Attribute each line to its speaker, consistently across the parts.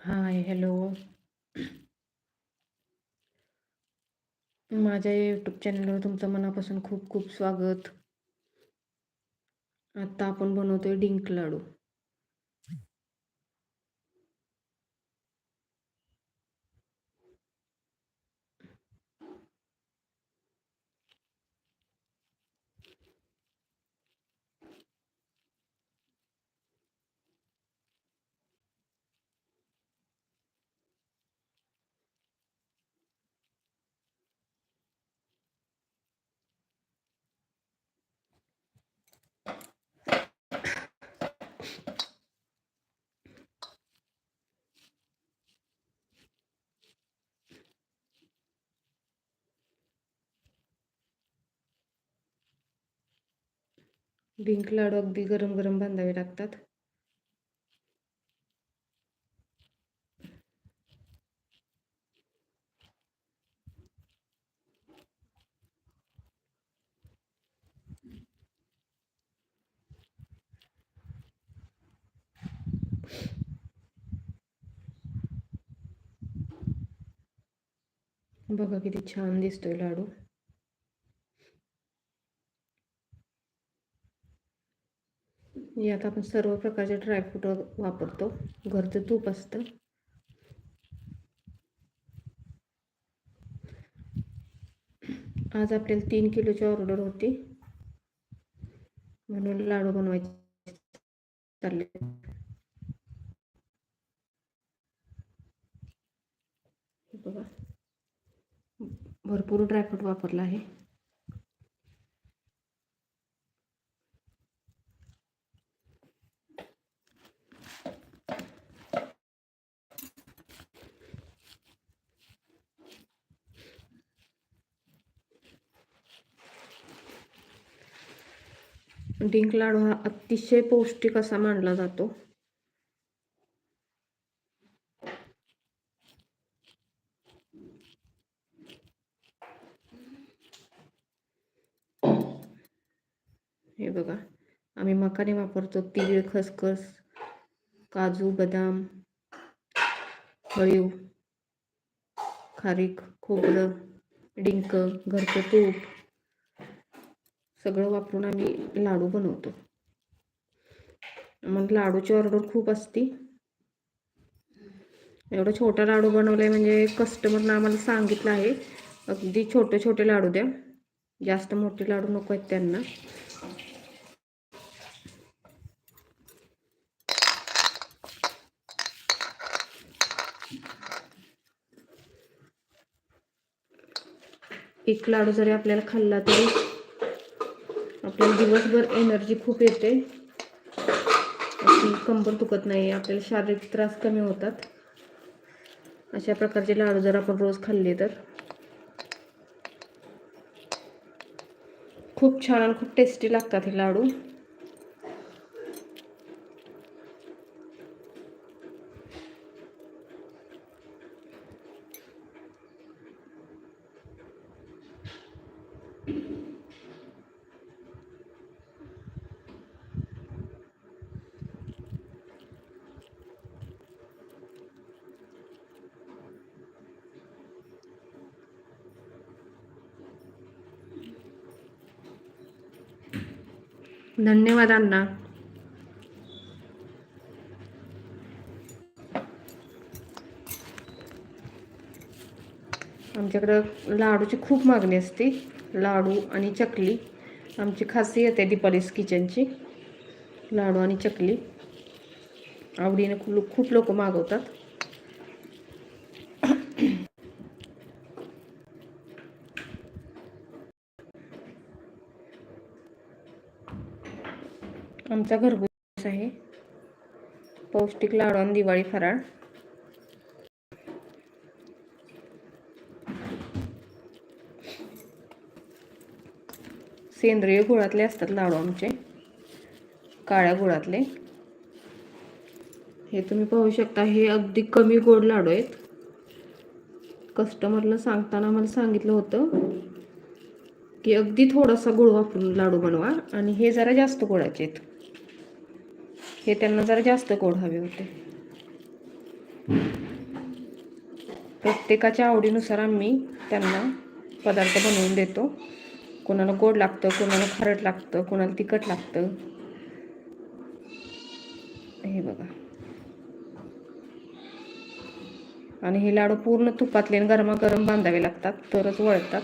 Speaker 1: हाय, hello. माझ्या YouTube चॅनलवर तुमचं मनापासून खूप खूप स्वागत. आत्ता आपण बनवतोय डिंक लाडू. डिंक लाडू अगदी गरम गरम बांधावे लागतात. बघा किती छान दिसतोय लाडू. यात आपण सर्व प्रकारचे ड्रायफ्रूट वापरतो. घरचं तूप असतं. आज आपल्याला तीन किलोची ऑर्डर होती. म्हणून लाडू बनवायचे. चालले. बघा. भरपूर ड्रायफ्रूट वापरला आहे. डिंक लाडू हा अतिशय पौष्टिक असा मानला जातो. हे बघा आम्ही मकाने वापरतो तीळ खसखस काजू बदाम हळीव खारीक खोबरं डिंक घरचं तूप सगळं वापरून आम्ही लाडू बनवतो. मग लाडूची ऑर्डर खूप असती. एवढा छोटा लाडू बनवला आहे म्हणजे कस्टमरनं आम्हाला सांगितलं आहे. अगदी छोटे छोटे लाडू द्या. जास्त मोठे लाडू नको आहेत त्यांना. एक लाडू जरी आपल्याला खाल्ला तरी आपल्याला दिवसभर एनर्जी खूप येते. कंबर दुखत नाही आपल्याला शारीरिक त्रास कमी होतात. अशा प्रकारचे लाडू जर आपण रोज खाल्ले तर. खूप छान आणि खूप टेस्टी लागतात हे लाडू. धन्यवाद अण्णा आमच्याकडं लाडूची खूप मागणी असते. लाडू आणि चकली. आमची खासियत आहे दीपालीस किचनची. लाडू आणि चकली. आवडीने खूप खूप लोक मागवतात. आमचा घरगुती आहे. पौष्टिक लाडू आणि दिवाळी फराळ. सेंद्रिय गुळातले असतात लाडू आमचे. काळ्या गुळातले. हे तुम्ही पाहू शकता हे अगदी कमी गोड लाडू आहेत. कस्टमरला सांगताना मला सांगितलं होतं की अगदी थोडासा गुळ वापरून लाडू बनवा आणि हे जरा जास्त गोडाचे आहेत. हे त्यांना जरा जास्त गोड हवे होते. प्रत्येकाच्या आवडीनुसार आम्ही त्यांना पदार्थ बनवून देतो. कोणाला गोड लागतं कोणाला खारट लागतं कोणाला तिखट लागतं. हे बघा. आणि हे लाडू पूर्ण तुपातले आणि गरमागरम बांधावे लागतात तरच वळतात.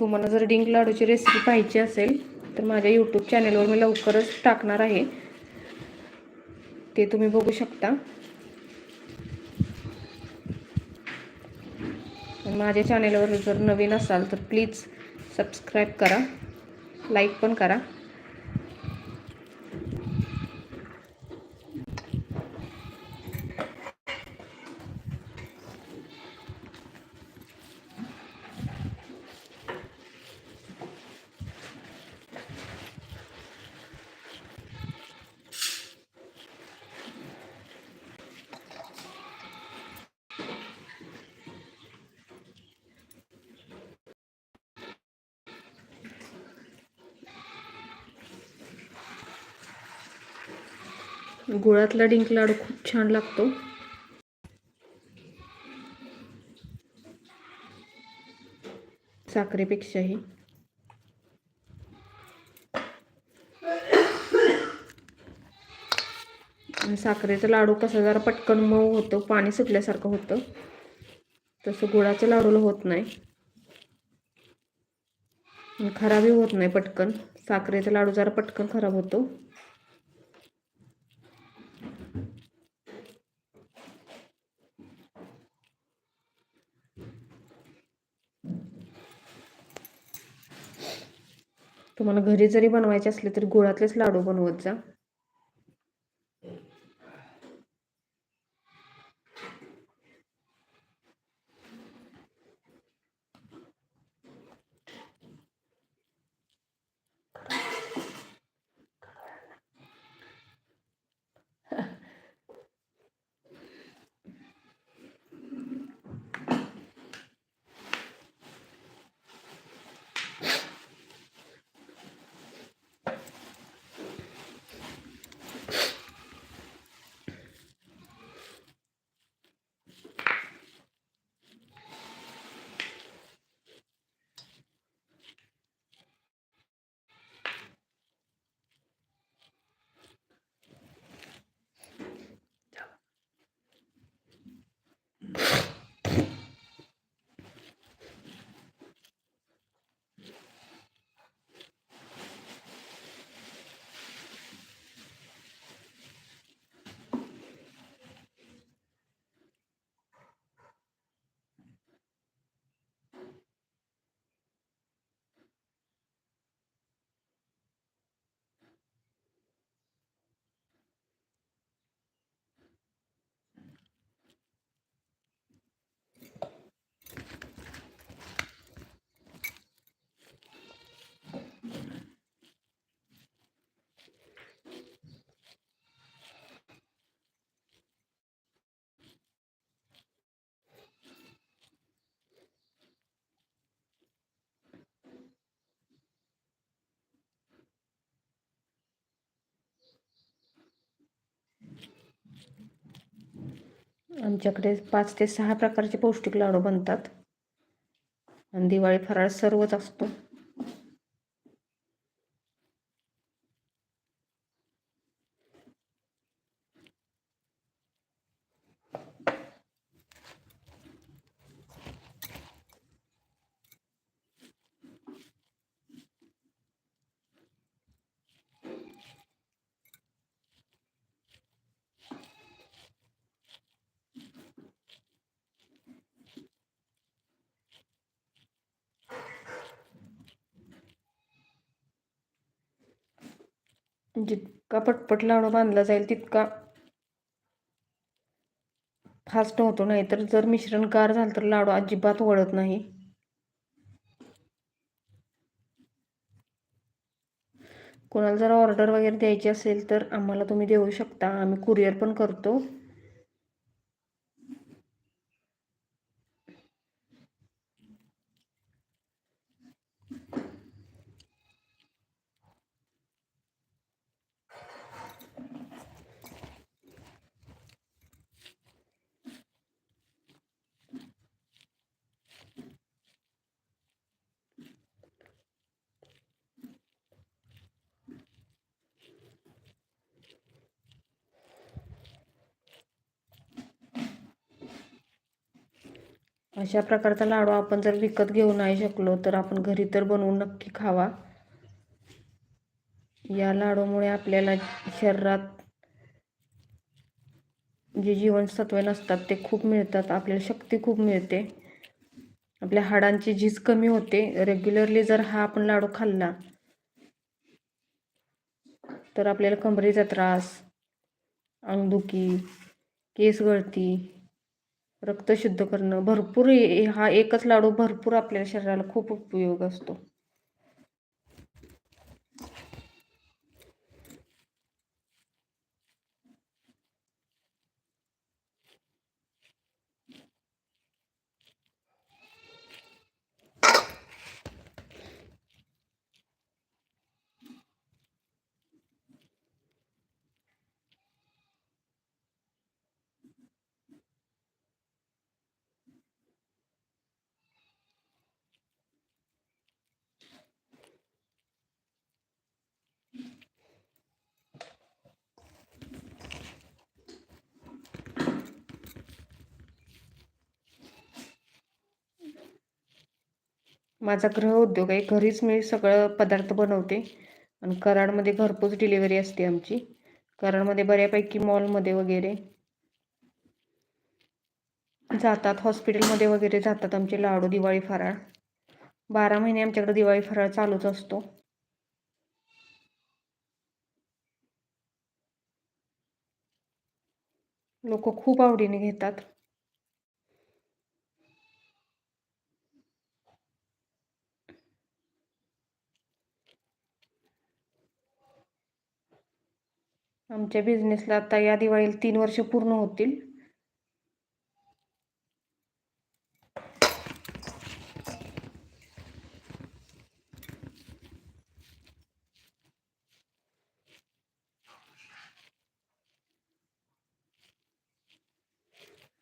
Speaker 1: तुम्हाला जर डिंक लाडूची रेसिपी पाहिजे असेल तर माझ्या यूट्यूब चॅनलवर मी लवकरच टाकणार आहे. ते तुम्ही बघू शकता. माझ्या चॅनलवर जर नवीन असाल तर प्लीज सबस्क्राईब करा. लाईक पण करा. गुळातला डिंक लाडू खूप छान लागतो. साखरेपेक्षाही. साखरेचा लाडू कसा जरा पटकन मऊ होतो पाणी सुटल्यासारखं होतं. तसं गुळाच्या लाडूला होत नाही. खराबही होत नाही पटकन. साखरेचा लाडू जरा पटकन खराब होतो. तुम्हाला घरी जरी बनवायचे असले तरी गुळातलेच लाडू बनवत जा. आमच्याकडे पाच ते सहा प्रकारचे पौष्टिक लाडू बनतात. आणि दिवाळी फराळ सर्वच असतो. जितका पटपट लाडू बांधला जाईल तितका फास्ट होतो. नाही तर जर मिश्रण गार झालं तर लाडू अजिबात वळत नाही. कोणाला जर ऑर्डर वगैरे द्यायची असेल तर आम्हाला तुम्ही देऊ शकता. आम्ही कुरिअर पण करतो. अशा प्रकारचा लाडू आपण जर विकत घेऊ नाही शकलो तर आपण घरी तर बनवून नक्की खावा. या लाडूमुळे आपल्याला शरीरात जे जीवनसत्वे नसतात ते खूप मिळतात. आपल्याला शक्ती खूप मिळते. आपल्या हाडांची झीज कमी होते. रेग्युलरली जर हा आपण लाडू खाल्ला तर आपल्याला कमरेचा त्रास अंगदुखी केस गळती रक्त शुद्ध करणं. भरपूर हा एकच लाडू भरपूर आपल्या शरीराला खूप उपयोग असतो. माझा गृह उद्योग आहे. घरीच मी सगळं पदार्थ बनवते. आणि कराडमध्ये घरपोच डिलिव्हरी असते आमची. कराडमध्ये बऱ्यापैकी मॉलमध्ये वगैरे जातात. हॉस्पिटलमध्ये वगैरे जातात आमचे लाडू दिवाळी फराळ. बारा महिने आमच्याकडे दिवाळी फराळ चालूच असतो. लोक खूप आवडीने घेतात. आमच्या बिझनेसला आता या दिवाळीला तीन वर्ष पूर्ण होतील.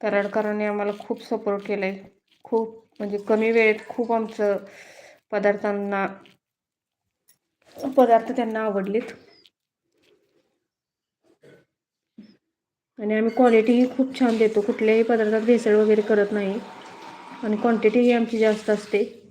Speaker 1: कराडकरांनी आम्हाला खूप सपोर्ट केला आहे खूप म्हणजे कमी वेळेत खूप आमचं पदार्थांना पदार्थ त्यांना आवडलेत. आणि आम्ही क्वालिटीही खूप छान देतो. कुठल्याही पदार्थात भेसळ वगैरे करत नाही. आणि क्वांटिटीही आमची जास्त असते.